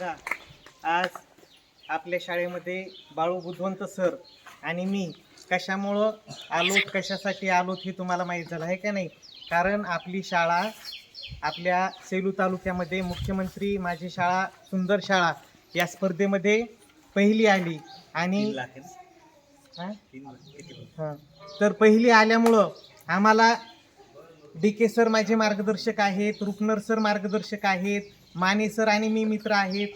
बघा आज आपल्या शाळेमध्ये बाळू बुधवंत सर आणि मी कशामुळं आलोत कशासाठी आलोत हे तुम्हाला माहीत झालं आहे का नाही कारण आपली शाळा आपल्या सेलू तालुक्यामध्ये मुख्यमंत्री माझी शाळा सुंदर शाळा या स्पर्धेमध्ये पहिली आली आणि? हा. तर पहिली आल्यामुळं आम्हाला डी के सर माझे मार्गदर्शक आहेत रुपनर सर मार्गदर्शक आहेत माने सर आणि मी मित्र आहेत.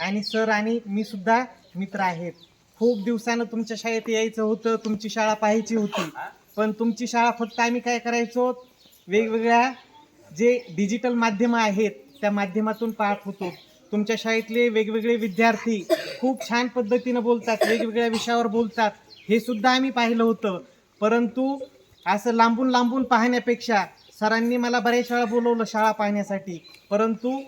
आणि सर आणि मी सुद्धा मित्र आहेत. खूप दिवसानं तुमच्या शाळेत यायचं होतं तुमची शाळा पाहायची होती. पण तुमची शाळा फक्त आम्ही काय करायचो? वेगवेगळ्या जे डिजिटल माध्यमं आहेत त्या माध्यमातून पाहत होतो. तुमच्या शाळेतले वेगवेगळे विद्यार्थी खूप छान पद्धतीनं बोलतात वेगवेगळ्या विषयावर बोलतात. हे सुद्धा आम्ही पाहिलं होतं. परंतु असं लांबून लांबून पाहण्यापेक्षा सरांनी मला बऱ्याच वेळा बोलवलं शाळा पाहण्यासाठी. परंतु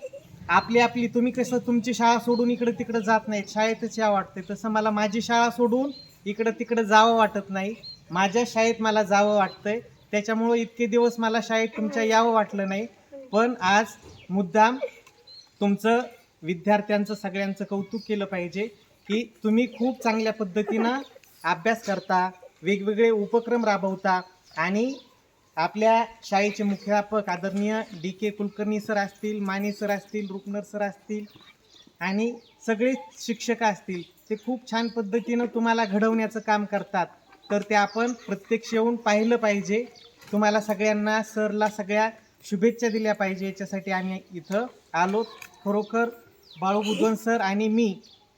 आपली आपली तुम्ही कसं तुमची शाळा सोडून इकडं तिकडं जात नाहीत शाळेतच या वाटते तसं मला माझी शाळा सोडून इकडं तिकडं जावं वाटत नाही. माझ्या शाळेत मला जावं वाटतंय. त्याच्यामुळं इतके दिवस मला शाळेत तुमच्या यावं वाटलं नाही. पण आज मुद्दाम तुमचं विद्यार्थ्यांचं सगळ्यांचं कौतुक केलं पाहिजे की तुम्ही खूप चांगल्या पद्धतीनं अभ्यास करता वेगवेगळे उपक्रम राबवता आणि आपल्या शाळेचे मुख्याध्यापक आदरणीय डी के कुलकर्णी सर असतील माने सर असतील रुपनर सर असतील आणि सगळे शिक्षक असतील ते खूप छान पद्धतीनं तुम्हाला घडवण्याचं काम करतात. तर ते आपण प्रत्यक्ष येऊन पाहिलं पाहिजे. तुम्हाला सगळ्यांना सरला सगळ्या शुभेच्छा दिल्या पाहिजे. याच्यासाठी आम्ही इथं आलो. खरोखर बाळू बुधवन सर आणि मी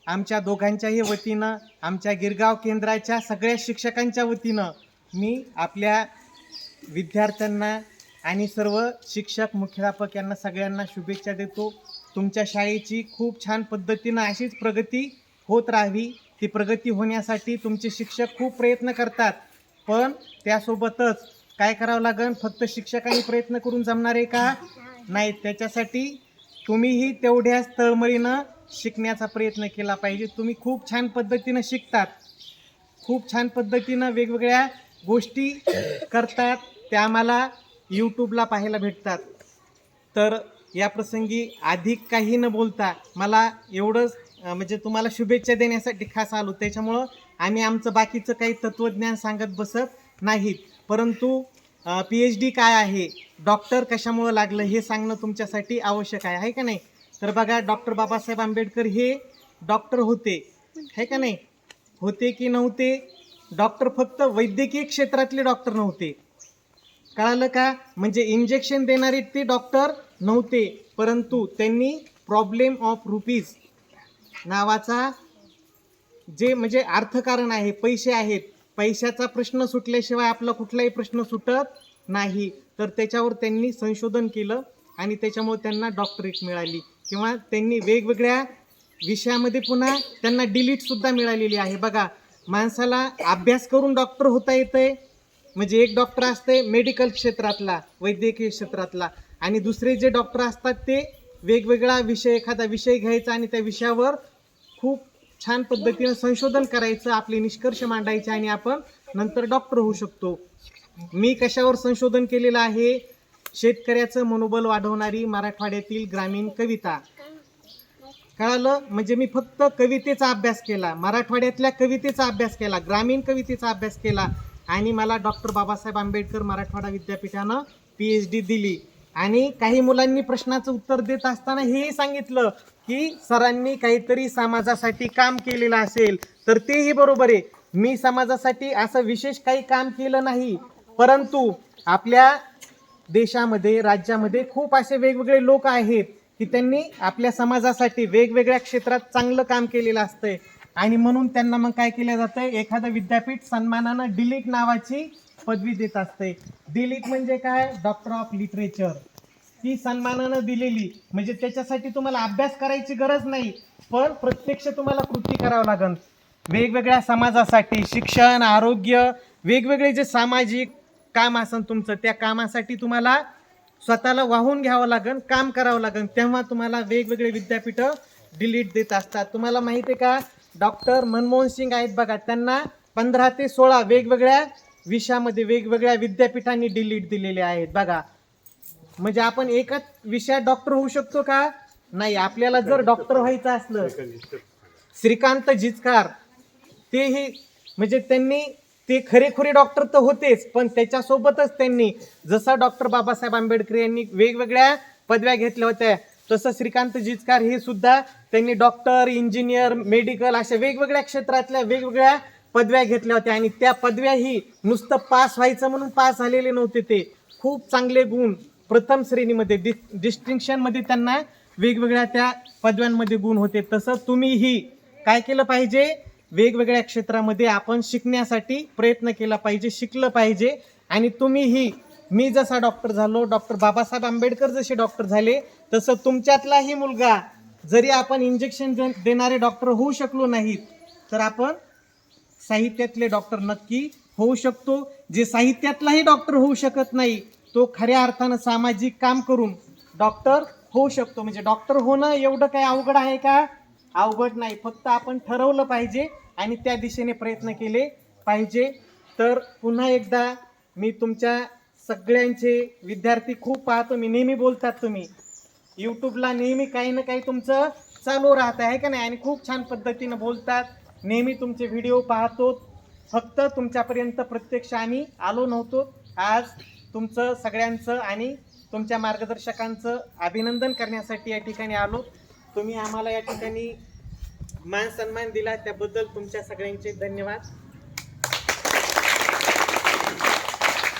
आमच्या दोघांच्याही वतीनं आमच्या गिरगाव केंद्राच्या सगळ्या शिक्षकांच्या वतीनं मी आपल्या विद्यार्थ्यांना आणि सर्व शिक्षक मुख्याध्यापक यांना सगळ्यांना शुभेच्छा देतो. तुमच्या शाळेची खूप छान पद्धतीनं अशीच प्रगती होत राहावी. ती प्रगती होण्यासाठी तुमचे शिक्षक खूप प्रयत्न करतात. पण त्यासोबतच काय करावं लागेल फक्त शिक्षकांनी प्रयत्न करून जमणार आहे का? नाही. त्याच्यासाठी तुम्हीही तेवढ्याच तळमळीनं शिकण्याचा प्रयत्न केला पाहिजे. तुम्ही खूप छान पद्धतीनं शिकतात. खूप छान पद्धतीनं वेगवेगळ्या गोष्टी करतात. त्या आम्हाला यूट्यूबला पाहायला भेटतात. तर या प्रसंगी अधिक काही न बोलता मला एवढंच म्हणजे तुम्हाला शुभेच्छा देण्यासाठी खास आलो. त्याच्यामुळं आम्ही आमचं बाकीचं काही तत्त्वज्ञान सांगत बसत नाहीत. परंतु पी एच डी काय आहे? डॉक्टर कशामुळं लागलं हे सांगणं तुमच्यासाठी आवश्यक आहे. आहे का नाही? तर बघा डॉक्टर बाबासाहेब आंबेडकर हे डॉक्टर होते. आहे का नाही? होते की नव्हते? डॉक्टर फक्त वैद्यकीय क्षेत्रातले डॉक्टर नव्हते. कळालं का? म्हणजे इंजेक्शन देणारे ते डॉक्टर नव्हते परंतु त्यांनी प्रॉब्लेम ऑफ रुपीज नावाचा जे म्हणजे अर्थकारण आहे पैसे आहेत पैशाचा प्रश्न सुटल्याशिवाय आपला कुठलाही प्रश्न सुटत नाही. तर त्याच्यावर त्यांनी संशोधन केलं आणि त्याच्यामुळे त्यांना डॉक्टरेट मिळाली. किंवा त्यांनी वेगवेगळ्या विषयामध्ये पुन्हा त्यांना डिलीटसुद्धा मिळालेली आहे. बघा माणसाला अभ्यास करून डॉक्टर होता येतं आहे म्हणजे एक डॉक्टर असते मेडिकल क्षेत्रातला वैद्यकीय क्षेत्रातला. आणि दुसरे जे डॉक्टर असतात ते वेगवेगळा विषय एखादा विषय घ्यायचा आणि त्या विषयावर खूप छान पद्धतीनं संशोधन करायचं आपले निष्कर्ष मांडायचे आणि आपण नंतर डॉक्टर होऊ शकतो. मी कशावर संशोधन केलेलं आहे? शेतकऱ्याचं मनोबल वाढवणारी मराठवाड्यातील ग्रामीण कविता. कळालं? म्हणजे मी फक्त कवितेचा अभ्यास केला. मराठवाड्यातल्या कवितेचा अभ्यास केला. ग्रामीण कवितेचा अभ्यास केला. आणि मला डॉक्टर बाबासाहेब आंबेडकर मराठवाडा विद्यापीठानं पी एच डी दिली. आणि काही मुलांनी प्रश्नाचं उत्तर देत असताना हेही सांगितलं की सरांनी काहीतरी समाजासाठी काम केलेलं असेल तर तेही बरोबर आहे. मी समाजासाठी असं विशेष काही काम केलं नाही. परंतु आपल्या देशामध्ये राज्यामध्ये खूप असे वेगवेगळे लोक आहेत की त्यांनी आपल्या समाजासाठी वेगवेगळ्या क्षेत्रात चांगलं काम केलेलं असतंय. आणि म्हणून त्यांना मग काय केलं जातं एखादं विद्यापीठ सन्मानानं डिलीट नावाची पदवी देत असते. डिलीट म्हणजे काय? डॉक्टर ऑफ लिटरेचर ती सन्मानानं दिलेली म्हणजे त्याच्यासाठी तुम्हाला अभ्यास करायची गरज नाही पण प्रत्यक्ष तुम्हाला कृती करावं लागेल वेगवेगळ्या समाजासाठी शिक्षण आरोग्य वेगवेगळे जे सामाजिक काम असेल तुमचं त्या कामासाठी तुम्हाला स्वतःला वाहून घ्यावं लागेल काम करावं लागेल तेव्हा तुम्हाला वेगवेगळे विद्यापीठं डिलीट देत असतात. तुम्हाला माहिती आहे का? डॉक्टर मनमोहन सिंग आहेत बघा त्यांना पंधरा ते सोळा वेगवेगळ्या विषयामध्ये वेगवेगळ्या विद्यापीठांनी डिलीट दिलेले आहेत बघा. म्हणजे आपण एकाच विषयात डॉक्टर होऊ शकतो का? नाही आपल्याला जर डॉक्टर व्हायचं असलं. श्रीकांत जिचकार तेही म्हणजे त्यांनी ते खरेखुरे डॉक्टर तर होतेच पण त्याच्यासोबतच त्यांनी जसं डॉक्टर बाबासाहेब आंबेडकर यांनी वेगवेगळ्या पदव्या घेतल्या होत्या तसं श्रीकांत जिचकार हे सुद्धा त्यांनी डॉक्टर इंजिनियर मेडिकल अशा वेगवेगळ्या क्षेत्रातल्या वेगवेगळ्या पदव्या घेतल्या होत्या. आणि त्या पदव्याही नुसतं पास व्हायचं म्हणून पास झालेले नव्हते ते. खूप चांगले गुण प्रथम श्रेणीमध्ये डि डिस्टिंक्शनमध्ये त्यांना वेगवेगळ्या त्या पदव्यांमध्ये गुण होते. तसं तुम्हीही काय केलं पाहिजे? वेगवेगळ्या क्षेत्रामध्ये आपण शिकण्यासाठी प्रयत्न केला पाहिजे शिकलं पाहिजे. आणि तुम्हीही मी जसा डॉक्टर झालो डॉक्टर बाबासाहेब आंबेडकर जसे डॉक्टर झाले तसं तुमच्यातलाही मुलगा जरी आपण इंजेक्शन देणारे डॉक्टर होऊ शकलो नाहीत तर आपण साहित्यातले डॉक्टर नक्की होऊ शकतो. जे साहित्यातलाही डॉक्टर होऊ शकत नाही तो खऱ्या अर्थानं सामाजिक काम करून डॉक्टर होऊ शकतो. म्हणजे डॉक्टर होणं एवढं काही अवघड आहे का? अवघड नाही. फक्त आपण ठरवलं पाहिजे आणि त्या दिशेने प्रयत्न केले पाहिजे. तर पुन्हा एकदा मी तुमच्या सगळ्यांचे विद्यार्थी खूप पाहतो. मी नेहमी बोलतात तुम्ही. यूट्यूबला नेहमी काही ना काही तुमचं चालू राहत आहे का नाही? आणि खूप छान पद्धतीनं बोलतात. नेहमी तुमचे व्हिडिओ पाहतो. फक्त तुमच्यापर्यंत प्रत्यक्ष आम्ही आलो नव्हतो. आज तुमचं सगळ्यांचं आणि तुमच्या मार्गदर्शकांचं अभिनंदन करण्यासाठी या ठिकाणी आलो. तुम्ही आम्हाला या ठिकाणी मान सन्मान दिला. त्याबद्दल तुमच्या सगळ्यांचे धन्यवाद.